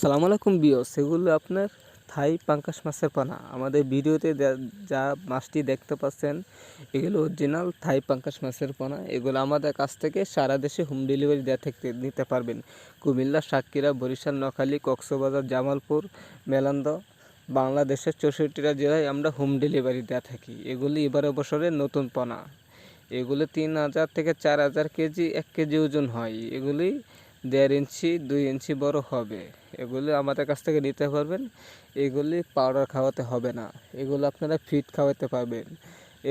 সালাম আলাইকুম বিও সেগুলো আপনার থাই পাঙ্কাশ মাছের পানা। আমাদের ভিডিওতে যা মাছটি দেখতে পাচ্ছেন, এগুলো অরিজিনাল থাই পাঙ্কাশ মাছের পানা। এগুলো আমাদের কাছ থেকে সারা দেশে হোম ডেলিভারি দেওয়া থেকে নিতে পারবেন। কুমিল্লা, সাতক্ষীরা, বরিশাল, নোয়াখালী, কক্সবাজার, জামালপুর, মেলান্দ, বাংলাদেশের চৌষট্টিটা জেলায় আমরা হোম ডেলিভারি দেওয়া থাকি। এগুলি এবারে বছরের নতুন পানা। এগুলো তিন হাজার থেকে চার হাজার কেজি, এক কেজি ওজন হয়। এগুলি দেড় ইঞ্চি, দুই ইঞ্চি বড় হবে। এগুলি আমাদের কাছ থেকে নিতে পারবেন। এগুলি পাউডার খাওয়াতে হবে না। এগুলো আপনারা ফিট খাওয়াতে পারবেন।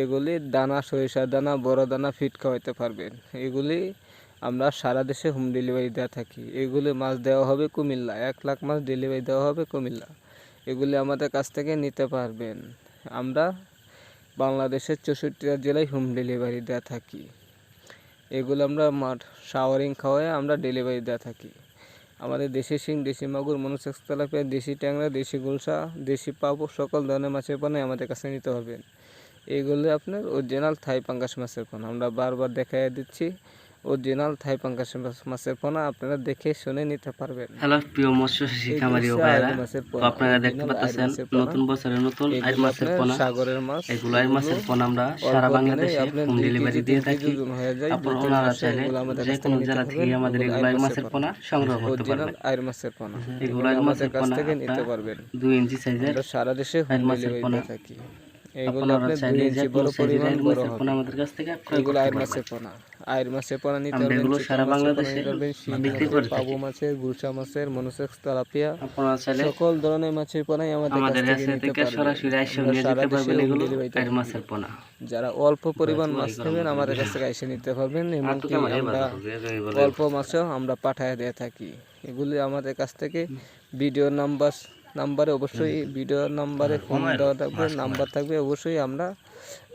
এগুলি দানা সরিষার দানা, বড় দানা ফিট খাওয়াতে পারবেন। এগুলি আমরা সারা দেশে হোম ডেলিভারি দেওয়া থাকি। এগুলি মাছ দেওয়া হবে কুমিল্লা এক লাখ মাছ ডেলিভারি দেওয়া হবে কুমিল্লা। এগুলি আমাদের কাছ থেকে নিতে পারবেন। আমরা বাংলাদেশের চৌষট্টিটা জেলায় হোম ডেলিভারি দেওয়া থাকি। এগুলো আমরা মাঠ শাওয়ারিং খাওয়ায় আমরা ডেলিভারি দেওয়া থাকি। আমাদের দেশি শিং, দেশি মাগুর মনুসেক্স তেলাপিয়া দেশি ট্যাংরা, দেশি গুলশা, দেশি পাবো সকল ধরনের মাছের পানে আমাদের কাছে নিতে হবে। এইগুলো আপনার ওরিজিনাল থাই পাঙ্গাস মাছের পান। আমরা বারবার দেখাই দিচ্ছি। অরিজিনাল থাই মাছ- মাছের পোনা আপনারা দেখে শুনে নিতে পারবেন। হ্যালো প্রিয় মৎস্য শিক্ষামারী আপনারা দেখতে পাচ্ছেন। নতুন বছরের নতুন আইর মাছের পোনা। সাগরের মাছ এগুলো আইর মাছের পোনা আমরা সারা বাংলাদেশে হোম ডেলিভারি দিয়ে থাকি। আপনার চাইলে যে কোনো জেলা থেকে। আমাদের এগুলো আইর মাছের পোনা। সংগ্রহ করতে পারবেন। আইর মাছের পোনা। এগুলো আইর মাছের পোনা থেকে নিতে পারবেন। দুই ইঞ্চি সাইজের সারা দেশে হোম ডেলিভারি। দিয়ে থাকি। এগুলো চাইলে যে ইঞ্চি কোনো বড় পরিমাণ বড় মাছের হবে। পোনা আমাদের কাছ থেকে ক্রয় করতে পারবেন। আইর মাছের পোনা পারবেন এগুলো সারা বাংলাদেশে বিক্রি করে পাবো মাছের গুলশা মাছের মনুসেক্স তেলাপিয়া। আপনারা চাইলে সকল ধরনের মাছের পোনাই আমাদের কাছ আমাদের থেকে কাছে নিতে থেকে সরাসরি আইসা নিয়ে যেতে পারবেন এগুলো থাকি। মাছের পোনা। যারা অল্প পরিমাণ মাছ নেবেন আমাদের কাছ থেকে এসে নিতে পারবেন। এমনকি আমরা অল্প মাছেও আমরা পাঠায় দিয়ে থাকি। এগুলি আমাদের কাছ থেকে ভিডিও নাম্বার নাম্বারে অবশ্যই ভিডিও নাম্বারে ফোন দেওয়া থাকবে নাম্বার থাকবে অবশ্যই আমরা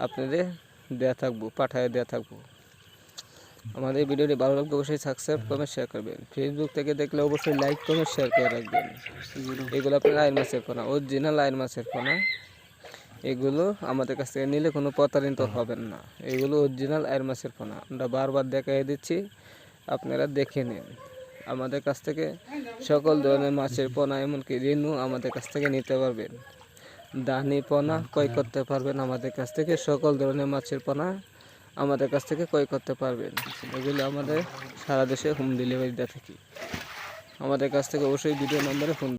আপনাদের দেওয়া থাকব পাঠায় দেওয়া থাকব। আমাদের ভিডিওটি ভালো লাগবে অবশ্যই সাবস্ক্রাইব কমেন্ট শেয়ার করবেন। ফেসবুক থেকে দেখলে অবশ্যই লাইক কমেন্ট শেয়ার করে রাখবেন। এগুলো আপনার আইন মাছের পোনা অরিজিনাল আইন মাছের পোনা। এগুলো আমাদের কাছ থেকে নিলে কোনো প্রতারিত হবেন না। এগুলো অরিজিনাল আয়ের মাছের পোনা। আমরা বারবার দেখাই দিচ্ছি, আপনারা দেখে নিন। আমাদের কাছ থেকে সকল ধরনের মাছের পোনা, এমনকি রেনু আমাদের কাছ থেকে নিতে পারবেন। দানি পোনা ক্রয় করতে পারবেন আমাদের কাছ থেকে সকল ধরনের মাছের পোনা। আমাদের কাছ থেকে ক্রয় করতে পারবেন। এগুলো আমাদের সারা দেশে হোম ডেলিভারি দেওয়া থাকি। আমাদের কাছ থেকে অবশ্যই ভিডিও নম্বরে ফোন